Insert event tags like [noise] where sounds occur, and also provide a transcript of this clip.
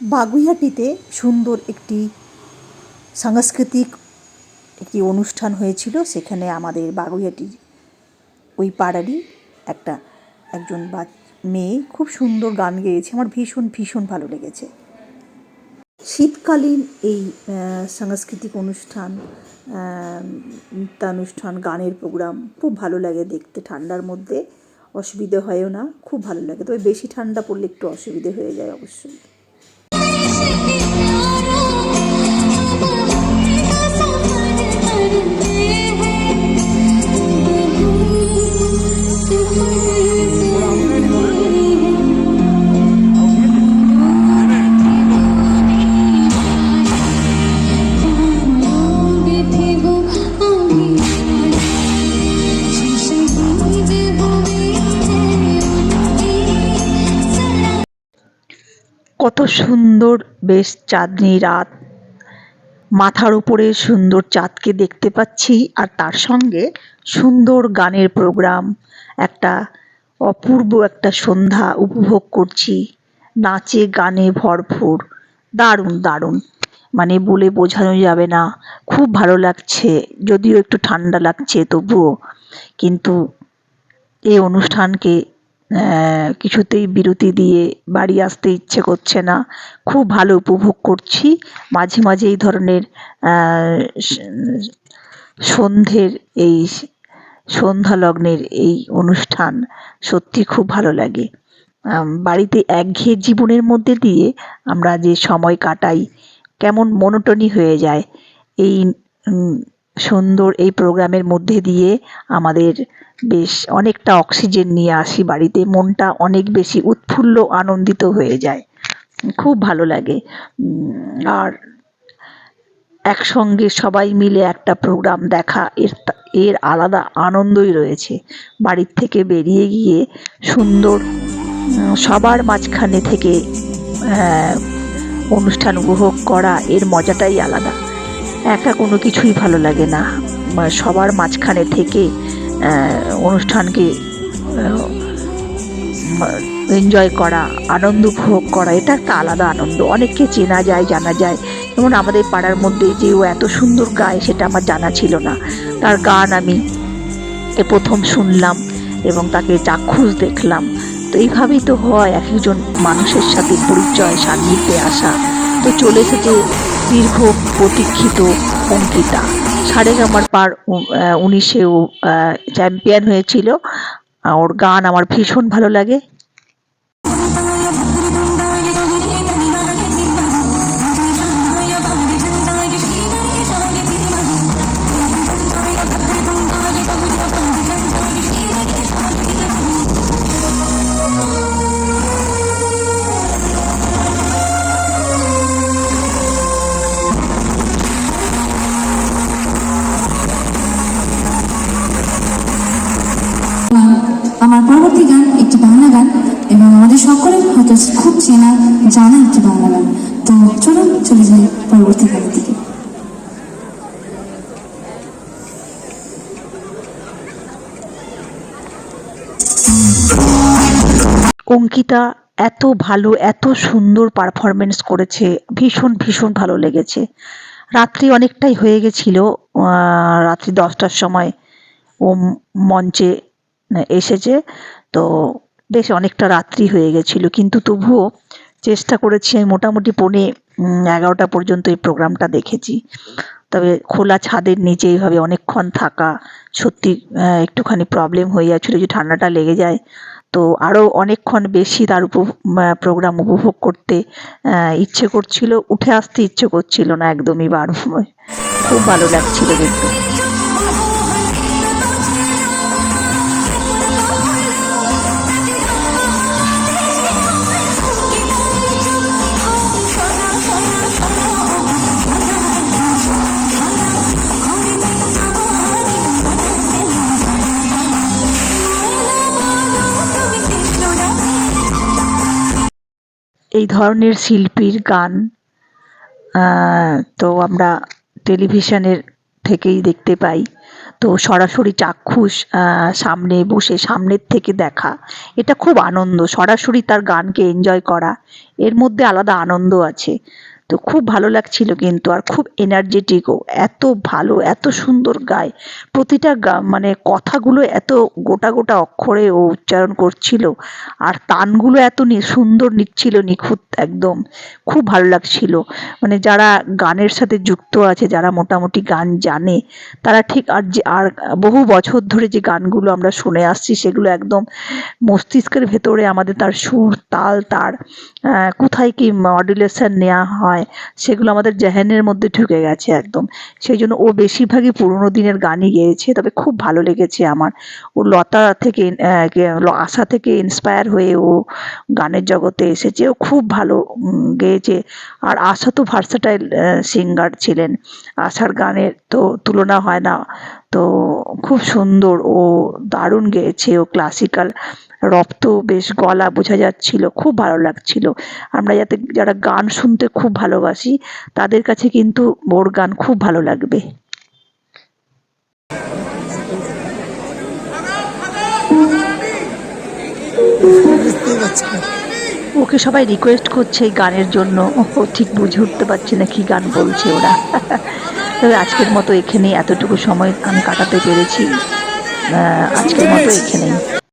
বাগুইহাটিতে সুন্দর একটি সাংস্কৃতিক একটি অনুষ্ঠান হয়েছিল। সেখানে আমাদের বাগুইহাটির ওই পাড়ারই একটা একজন বা মেয়ে খুব সুন্দর গান গেয়েছে। আমার ভীষণ ভীষণ ভালো লেগেছে। শীতকালীন এই সাংস্কৃতিক অনুষ্ঠান নৃত্যানুষ্ঠান গানের প্রোগ্রাম খুব ভালো লাগে দেখতে। ঠান্ডার মধ্যে অসুবিধে হয়ও না, খুব ভালো লাগে। তবে বেশি ঠান্ডা পড়লে একটু অসুবিধে হয়ে যায় অবশ্যই। Thank you. কত সুন্দর বেশ চাঁদনি রাত। মাথার উপরে সুন্দর চাঁদকে দেখতে পাচ্ছি আর তার সঙ্গে সুন্দর গানের প্রোগ্রাম। একটা অপূর্ব একটা সন্ধ্যা উপভোগ করছি। নাচে গানে ভরপুর। দারুণ দারুণ। মানে বলে বোঝানো যাবে না। খুব ভালো লাগছে। যদিও একটু ঠান্ডা লাগছে তবুও। কিন্তু এই অনুষ্ঠানকে কিছুতেই বিরতি দিয়ে বাড়ি আসতে ইচ্ছে করছে না। খুব ভালো উপভোগ করছি। মাঝে মাঝে এই ধরনের সন্ধ্যের এই সন্ধ্যা লগ্নের এই অনুষ্ঠান সত্যি খুব ভালো লাগে। বাড়িতে একঘেয়ে জীবনের মধ্যে দিয়ে আমরা যে সময় কাটাই, কেমন মনোটনি হয়ে যায়, এই সুন্দর এই প্রোগ্রামের মধ্যে দিয়ে আমাদের বেশ অনেকটা অক্সিজেন নিয়ে আসি বাড়িতে। মনটা অনেক বেশি উৎফুল্ল, আনন্দিত হয়ে যায়। খুব ভালো লাগে। আর একসঙ্গে সবাই মিলে একটা প্রোগ্রাম দেখা, এর এর আলাদা আনন্দই রয়েছে। বাড়ির থেকে বেরিয়ে গিয়ে সুন্দর সবার মাঝখানে থেকে অনুষ্ঠান উপভোগ করা, এর মজাটাই আলাদা। একা কোনো কিছুই ভালো লাগে না। সবার মাঝখানে থেকে অনুষ্ঠানকে এনজয় করা, আনন্দ উপভোগ করা, এটা একটা আলাদা আনন্দ। অনেককে চেনা যায়, জানা যায়। যেমন আমাদের পাড়ার মধ্যে যে ও এত সুন্দর গায়, সেটা আমার জানা ছিল না। তার গান আমি এ প্রথম শুনলাম এবং তাকে চাক্ষুষ দেখলাম। তো এইভাবেই তো হয়, এক একজন মানুষের সাথে পরিচয়, সান্নিধ্যে আসা। তো চলে এসেছে দীর্ঘ প্রতীক্ষিত অঙ্কিতা। সারেগামার পার উনিশেও চ্যাম্পিয়ন হয়েছিল। ওর গান আমার ভীষণ ভালো লাগে। আমার পরবর্তী গান একটি বাংলা গান এবং আমাদের সকলের হয়তো খুব চেনা, জানা একটি বাংলা গান। তো চলুন, চলে যাই পরবর্তী গানের দিকে। অঙ্কিতা, এত ভালো, এত সুন্দর পারফরমেন্স করেছে। ভীষণ ভীষণ ভালো লেগেছে। রাত্রি অনেকটাই হয়ে গেছিল রাত্রি দশটার সময় ও মঞ্চে এসেছে। তো বেশ অনেকটা রাত্রি হয়ে গেছিল। কিন্তু তবুও চেষ্টা করেছি আমি মোটামুটি পৌনে এগারোটা পর্যন্ত এই প্রোগ্রামটা দেখেছি। তবে খোলা ছাদের নিচে এইভাবে অনেকক্ষণ থাকা সত্যি একটুখানি প্রবলেম হয়ে যাচ্ছিল যে ঠান্ডাটা লেগে যায়। তো আরও অনেকক্ষণ বেশি তার উপ প্রোগ্রাম উপভোগ করতে ইচ্ছে করছিল। উঠে আসতে ইচ্ছে করছিল না একদমই বার সময়। খুব ভালো লাগছিল কিন্তু। এই ধরনের শিল্পীর গান তো আমরা টেলিভিশনের থেকেই দেখতে পাই। তো সরাসরি চাক্ষুষ সামনে বসে সামনের থেকে দেখা। এটা খুব আনন্দ। সরাসরি তার গানকে এনজয় করা। এর মধ্যে আলাদা আনন্দ আছে। তো খুব ভালো লাগছিল কিন্তু আর খুব এনার্জেটিকও এত ভালো, এত সুন্দর গায়। প্রতিটা গা মানে কথাগুলো এত গোটা গোটা অক্ষরে ও উচ্চারণ করছিল। আর তানগুলো এত সুন্দর নিচ্ছিল নিখুঁত একদম। খুব ভালো লাগছিল। মানে যারা গানের সাথে যুক্ত আছে, যারা মোটামুটি গান জানে, তারা ঠিক আর যে, আর বহু বছর ধরে যে গানগুলো আমরা শুনে আসছি, সেগুলো একদম মস্তিষ্কের ভেতরে আমাদের তার সুর, তাল, তার কোথায় কি মডুলেশন নেওয়া হয় সেগুলো আমাদের জেহেনের মধ্যে ঢুকে গেছে একদম। সেই জন্য ও বেশিরভাগই পুরোনো দিনের গানই গেয়েছে, তবে খুব ভালো লেগেছে আমার। ও লতা থেকে আশা থেকে ইন্সপায়ার হয়ে ও গানের জগতে এসেছে। ও খুব ভালো গেয়েছে। আর আশা তো ভার্সাটাইল সিঙ্গার ছিলেন। আশার গানের তো তুলনা হয় না। তো খুব সুন্দর। ও দারুণ গেয়েছে। ও ক্লাসিক্যাল রপ্ত বেশ গলা বোঝা যাচ্ছিল, খুব ভালো লাগছিল। আমরা যাতে যারা গান শুনতে খুব ভালোবাসি, তাদের কাছে কিন্তু ওর গান খুব ভালো লাগবে। ওকে সবাই রিকোয়েস্ট করছে এই গানের জন্য। ও ঠিক বুঝে উঠতে পারছে না কি গান বলছে ওরা। [laughs] তবে আজকের মতো এখানেই এতটুকু সময় আমি কাটাতে পেরেছি। আজকের মতো এখানেই।